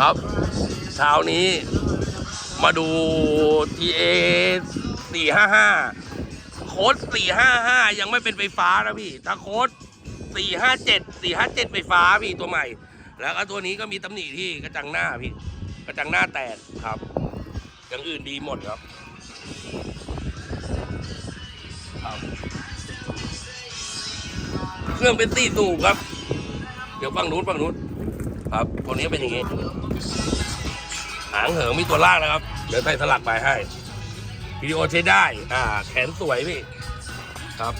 ครับ เช้านี้มาดู TA 455 โค้ด 455 ยังไม่เป็นไฟฟ้านะพี่ ถ้าโค้ด 457 457 ไฟฟ้าพี่ตัวใหม่ แล้วก็ตัวนี้ก็มีตำหนิที่กระจังหน้าพี่ กระจังหน้าแตกครับ อย่างอื่นดีหมดครับครับ เครื่องเป็นสี่สูบครับ เดี๋ยวฝั่งนู้นฝั่งนู้นครับตัวนี้เป็นอย่างนี้ หางเหิงมีตัวล่างนะครับเดี๋ยวใส่สลักไปให้วิดีโอใช้ได้ อ่า แขนสวยพี่ครับ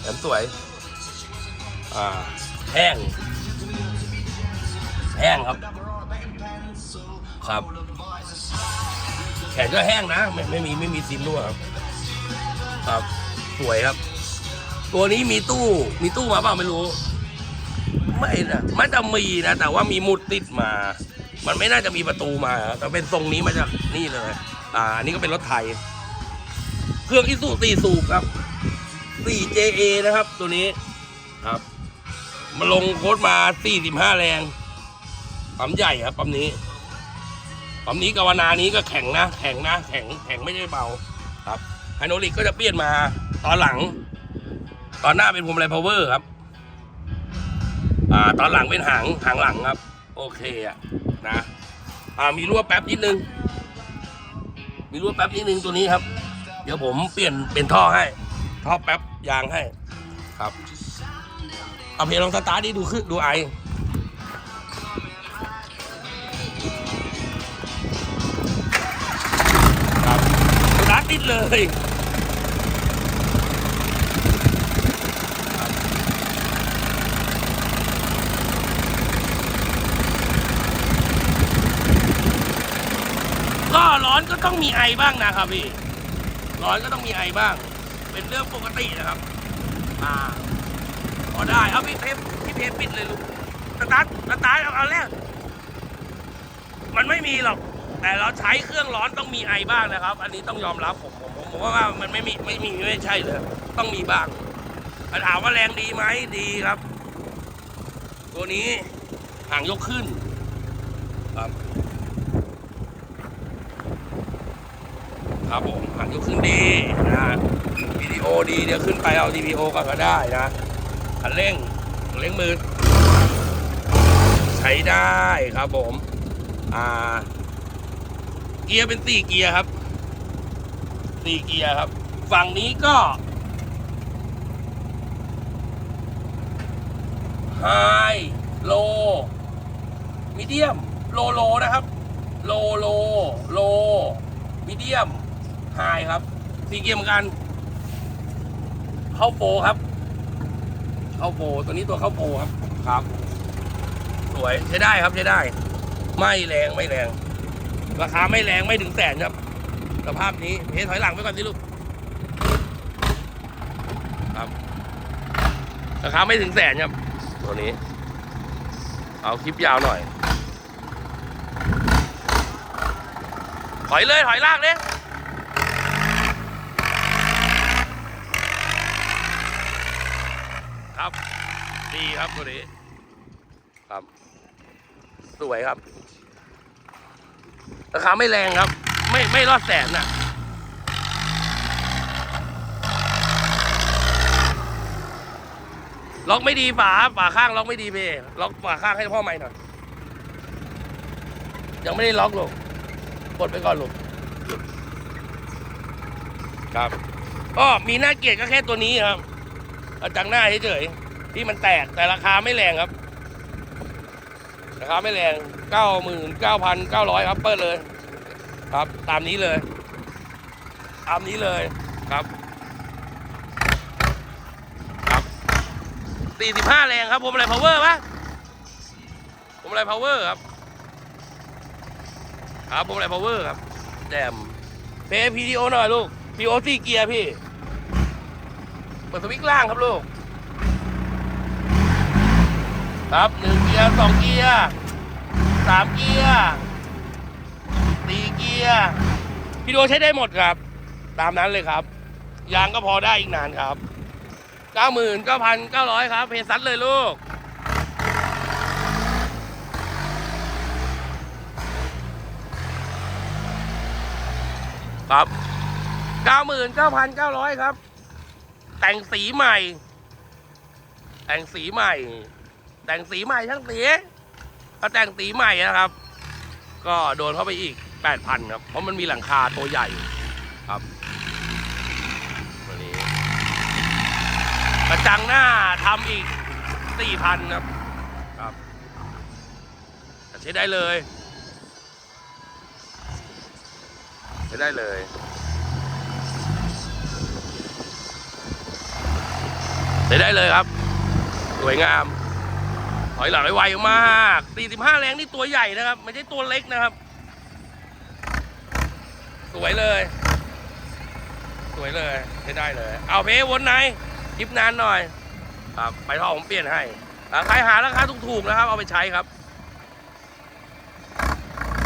แขนสวย อ่าแห้งแห้งครับ ครับ แขนก็แห้งนะไม่ไม่มีไม่มีซิมรั่วครับ ครับ สวยครับ ตัวนี้มีตู้ มีตู้มาเปล่าไม่รู้ ไม่นะมันจะมีนะ แต่ว่ามีมุดติดมา มันไม่น่าจะมีประตูมา แต่เป็นทรงนี้มาจากนี่เลย อ่าอันนี้ก็เป็นรถไทย เครื่องอิสุสี่สูบครับ 4JA นะครับ ตัวนี้ครับมาลงโค้ดมา 45 แรงปั๊มใหญ่ครับปั๊มนี้ปั๊มนี้กาวนานี้ก็แข็งนะ แข็งนะ แข็งแข็งไม่ได้เบา ครับไฮโดรลิกก็จะเปลี่ยนมาตอนหลัง ตอนหน้าเป็นพวงมาลัยพาวเวอร์ครับ อ่า ตอนหลังเป็นหางหางหลังครับ โอเคอะ นะอ่ามีรั่วแป๊บนิดนึง มีรั่วแป๊บนิดนึงตัวนี้ครับ เดี๋ยวผมเปลี่ยนเป็นท่อให้ ท่อแป๊บยางให้ครับเอาเพลงลองสตาร์ทดิดูคือดูไอครับสตาร์ทติดเลย ร้อนก็ต้องมีไอบ้างนะครับพี่ ร้อนก็ต้องมีไอบ้าง เป็นเรื่องปกตินะครับ อ่าพอได้เอาพี่เพชรพี่เพชรปิดเลยลูกสตาร์ทสตาร์ทเอาเอาแรกมันไม่มีหรอก แต่เราใช้เครื่องร้อนต้องมีไอบ้างนะครับ อันนี้ต้องยอมรับผมผมผมผมว่ามันไม่มีไม่มีไม่ใช่เลยต้องมีบ้างถามว่าแรงดีไหมดีครับ ตัวนี้ห่างยกขึ้นครับ ครับผมหางยกขึ้นดีนะวิดีโอดีเดี๋ยวขึ้นไปเอาดีวีโอก็ได้นะคันเร่งเร่งมือ ใช้ได้ครับผมอ่าเกียร์เป็นสี่เกียร์ครับสี่เกียร์ครับ ฝั่งนี้ก็ไฮโลมีเดียม โลโลนะครับ โลโล โลมีเดียม ไฮครับสี่เกียร์เหมือนกันเข้าโปรครับ เข้าโปรตัวนี้ตัวเข้าโปรครับครับ สวยใช้ได้ครับใช้ได้ ไม่แรงไม่แรง ราคาไม่แรงไม่ถึงแสนครับสภาพนี้เฮ้ถอยหลังไปก่อนสิลูกครับ ราคาไม่ถึงแสนครับ ตัวนี้ เอาคลิปยาวหน่อย ถอยเลยถอยลากเลย ครับ ดีครับตัวนี้ ครับ สวยครับ ราคาไม่แรงครับ ไม่ไม่รอดแสนน่ะล็อกไม่ดีฝาฝาข้างล็อกไม่ดีเพล็อกฝาข้างให้พ่อใหม่หน่อยยังไม่ได้ล็อกลูกกดไปก่อนลูกครับก็มีหน้าเกียรติก็แค่ตัวนี้ครับ เอาจังหน้าเฉยๆที่มันแตกแต่ราคาไม่แรงครับ ราคาไม่แรงเก้าหมื่นเก้าพันเก้าร้อยครับเปิดเลย ครับตามนี้เลย ตามนี้เลยครับ ครับสี่สิบห้าแรงครับผมอะไร power ปะผมอะไร power ครับครับผมอะไร power ครับแดมเพย์พีดีโอหน่อยลูกพีโอสี่เกียร์พี่ เปิดสวิตช์ล่างครับลูก ครับหนึ่งเกียร์สองเกียร์สามเกียร์สี่เกียร์พี่โดใช้ได้หมดครับ ตามนั้นเลยครับ ยางก็พอได้อีกนานครับเก้าหมื่นเก้าพันเก้าร้อยครับ เพซัสเลยลูกครับเก้าหมื่นเก้าพันเก้าร้อยครับ แต่งสีใหม่ แต่งสีใหม่ แต่งสีใหม่ทั้งสีถ้าแต่งสีใหม่นะครับ ก็โดนเข้าไปอีกแปดพันครับ เพราะมันมีหลังคาตัวใหญ่ครับตัวนี้กระจังหน้าทำอีกสี่พันครับครับแต่ใช้ได้เลยใช้ได้เลย ใช้ได้เลยครับ สวยงามถอยหลังไวมาก45แรงนี่ตัวใหญ่นะครับ ไม่ใช่ตัวเล็กนะครับ สวยเลย สวยเลยใช้ได้เลย เอาเพวนไหนคลิปนานหน่อยครับไปท่อผมเปลี่ยนให้ใครหาราคาถูกๆนะครับ เอาไปใช้ครับ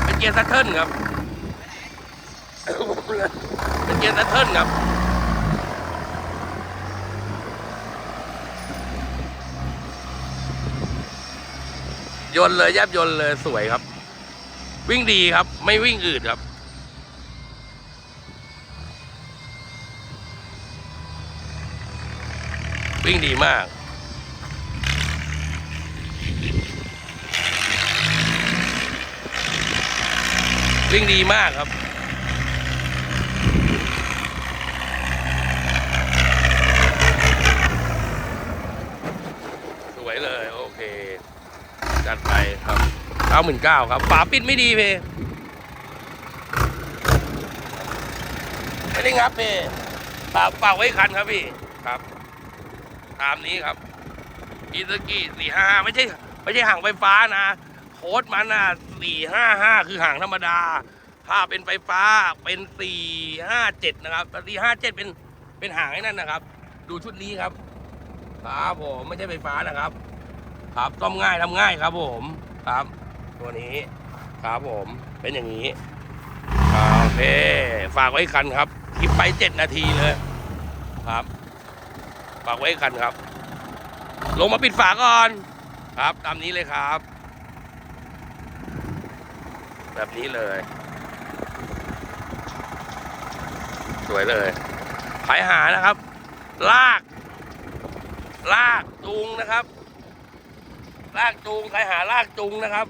เป็นเกียร์ซัตเทิลครับเป็นเกียร์ซัตเทิลครับ ยนต์เลยแยบยนต์เลยสวยครับ วิ่งดีครับ ไม่วิ่งอืดครับ วิ่งดีมากวิ่งดีมากครับ สวยเลย โอเค จัดไปครับเก้าหมื่นเก้าครับ ฝาปิดไม่ดีเพไม่ได้งับเพฝากฝากไว้คันครับพี่ ครับ ตามนี้ครับอีซกิสี่ห้าไม่ใช่ ไม่ใช่ห่างไฟฟ้านะ โค้ดมันอะสี่ห้าห้าคือห่างธรรมดา ถ้าเป็นไฟฟ้าเป็นสี่ห้าเจ็ดนะครับแต่สี่ห้าเจ็ดเป็นเป็นห่างไอ้นั่นนะครับ ดูชุดนี้ครับครับผมไม่ใช่ไฟฟ้านะครับ ครับซ่อมง่ายทำง่ายครับผมครับ ตัวนี้ครับผมเป็นอย่างนี้โอเคฝากไว้คันครับคลิปไปเจ็ดนาทีเลยครับฝากไว้คันครับ ลงมาปิดฝาก่อนครับ ตามนี้เลยครับ แบบนี้เลย สวยเลยขายหานะครับ ลาก ลากจูงนะครับ ลากจูงใครหาลากจูงนะครับ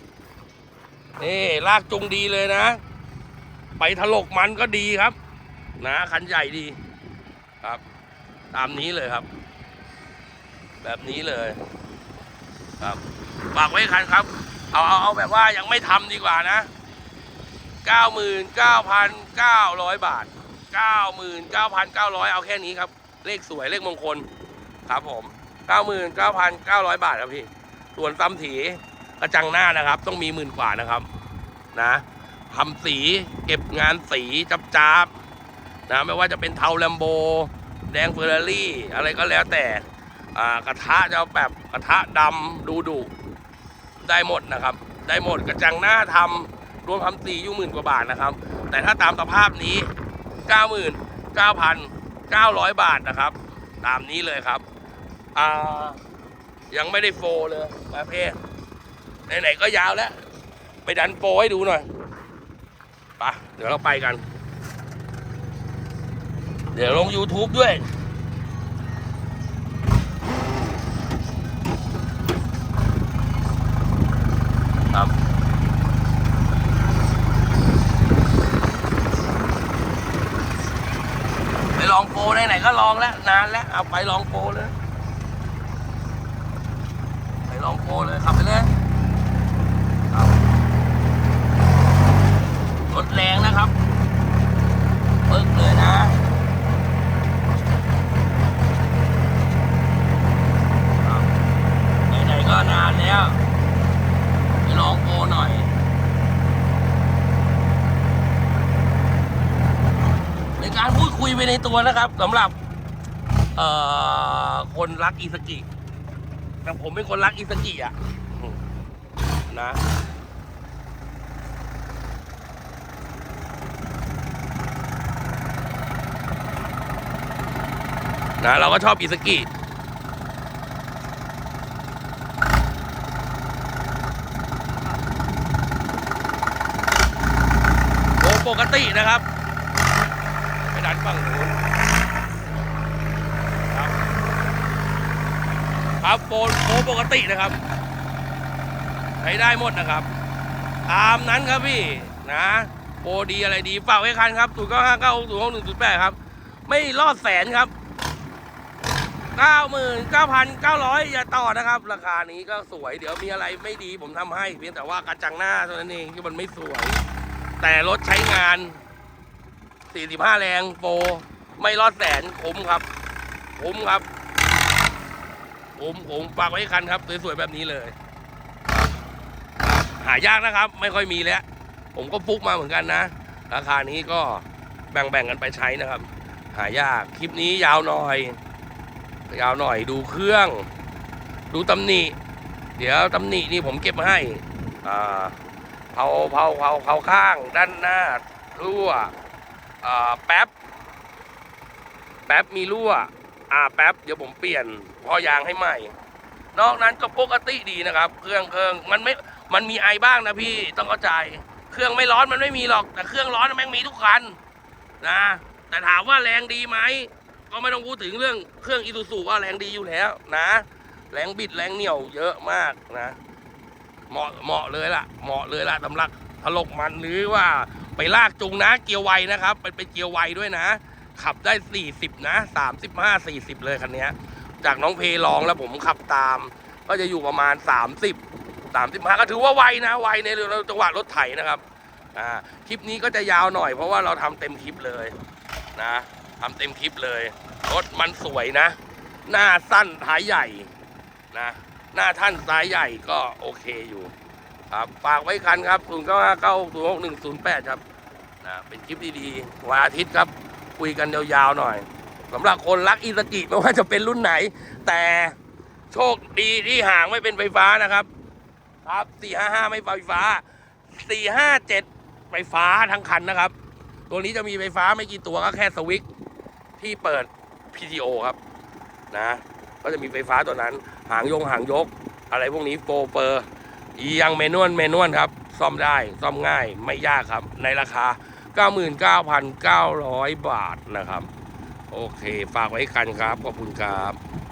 นี่ลากจูงดีเลยนะ ไปถลกมันก็ดีครับ นะคันใหญ่ดีครับ ตามนี้เลยครับ แบบนี้เลย ครับฝากไว้คันครับ เอาเอาเอาแบบว่ายังไม่ทำดีกว่านะเก้าหมื่นเก้าพันเก้าร้อยบาทเก้าหมื่นเก้าพันเก้าร้อยเอาแค่นี้ครับ เลขสวยเลขมงคล ครับผมเก้าหมื่นเก้าพันเก้าร้อยบาทครับพี่ ส่วนซ้ำถีกระจังหน้านะครับ ต้องมีหมื่นกว่านะครับ นะทำสีเก็บงานสีจับจับนะไม่ว่าจะเป็นเทาแลมโบ แดงเฟอร์รารี่ อะไรก็แล้วแต่กระทะจะเอาแบบกระทะดำดูดุได้หมดนะครับ ได้หมดกระจังหน้าทำรวมทำสีอยู่หมื่นกว่าบาทนะครับ แต่ถ้าตามสภาพนี้ 99,900 บาทนะครับ ตามนี้เลยครับอ่า ยังไม่ได้โฟเลยประเภทไหนๆก็ยาวแล้ว ไปดันโฟให้ดูหน่อยปะเดี๋ยวเราไปกัน เดี๋ยวลง YouTube ด้วยครับไปลองโปรไหนๆก็ลองแล้ว นานแล้ว เอาไปลองโปรเลย ลองโปรเลยขับไปเลยครับรถแรงนะครับปึ๊กเลยนะไหนๆก็นานแล้วไปลองโปรหน่อยในการพูดคุยไปในตัวนะครับสำหรับคนรักอีสกิ แต่ผมเป็นคนรักอีสกิอะนะนะเราก็ชอบอีสกิโดยปกตินะครับดันฝั่งนู้นครับ ครับโฟนโฟปกตินะครับ ใช้ได้หมดนะครับ ตามนั้นครับพี่นะโปรดีอะไรดีฝากไว้คันครับศูนย์เก้าห้าเก้าศูนย์หกหนึ่งศูนย์แปดครับ ไม่รอดแสนครับเก้าหมื่นเก้าพันเก้าร้อยอย่าต่อนะครับ ราคานี้ก็สวยเดี๋ยวมีอะไรไม่ดีผมทำให้เพียงแต่ว่ากระจังหน้าเท่านั้นเองที่มันไม่สวย แต่รถใช้งาน45แรงโปรไม่รอดแสนคุ้มครับ คุ้มครับ ผมผมฝากไว้คันครับสวยๆแบบนี้เลย หายากนะครับ ไม่ค่อยมีแล้ว ผมก็ฟุกมาเหมือนกันนะ ราคานี้ก็แบ่งๆกันไปใช้นะครับ หายากคลิปนี้ยาวหน่อย ยาวหน่อยดูเครื่อง ดูตำหนิเดี๋ยวตำหนินี่ผมเก็บมาให้อ่าเผาเผาเผาเผาข้างด้านหน้ารั่วอ่าแป๊บแป๊บมีรั่ว อ่าแป๊บเดี๋ยวผมเปลี่ยนพอยางให้ใหม่ นอกนั้นก็ปกติดีนะครับ เครื่องเครื่องมันไม่มันมีไอบ้างนะพี่ต้องเข้าใจ เครื่องไม่ร้อนมันไม่มีหรอกแต่เครื่องร้อนแม่งมีทุกคันนะแต่ถามว่าแรงดีไหมก็ไม่ต้องพูดถึงเรื่องเครื่องอีซูซูก็แรงดีอยู่แล้วนะ แรงบิดแรงเหนี่ยวเยอะมากนะเหมาะเหมาะเลยล่ะ เหมาะเลยล่ะสำหรับถลกมันหรือว่าไปลากจูงนะเกียร์ไวนะครับเป็นเป็นเกียร์ไวด้วยนะ ขับได้ 40 นะ 35 40 เลยคันนี้จากน้องเพลองแล้วผมขับตาม ก็จะอยู่ประมาณ 30 35 ก็ถือว่าไวนะไวในจังหวะรถไถนะครับอ่าคลิปนี้ก็จะยาวหน่อยเพราะว่าเราทำเต็มคลิปเลยนะทำเต็มคลิปเลย รถมันสวยนะ หน้าสั้นท้ายใหญ่นะหน้าท่านซ้ายใหญ่ก็โอเคอยู่ ครับฝากไว้คันครับ0 9 5 9 0 6 1 0 8 ครับนะเป็นคลิปดีๆวันอาทิตย์ครับ คุยกันยาวๆหน่อยสำหรับคนรักอีสกิไม่ว่าจะเป็นรุ่นไหน แต่โชคดีที่หางไม่เป็นไฟฟ้านะครับ ครับ 455 ไม่ไฟฟ้า 457 ไฟฟ้าทั้งคันนะครับ ตัวนี้จะมีไฟฟ้าไม่กี่ตัวก็แค่สวิตช์ที่เปิด PTO ครับนะก็จะมีไฟฟ้าตัวนั้น หางยงหางยก อะไรพวกนี้โฟเปอร์อียังเมนวลเมนวลครับ ซ่อมได้ซ่อมง่ายไม่ยากครับ ในราคา 99,900 บาทนะครับ โอเค ฝากไว้กันครับ ขอบคุณครับ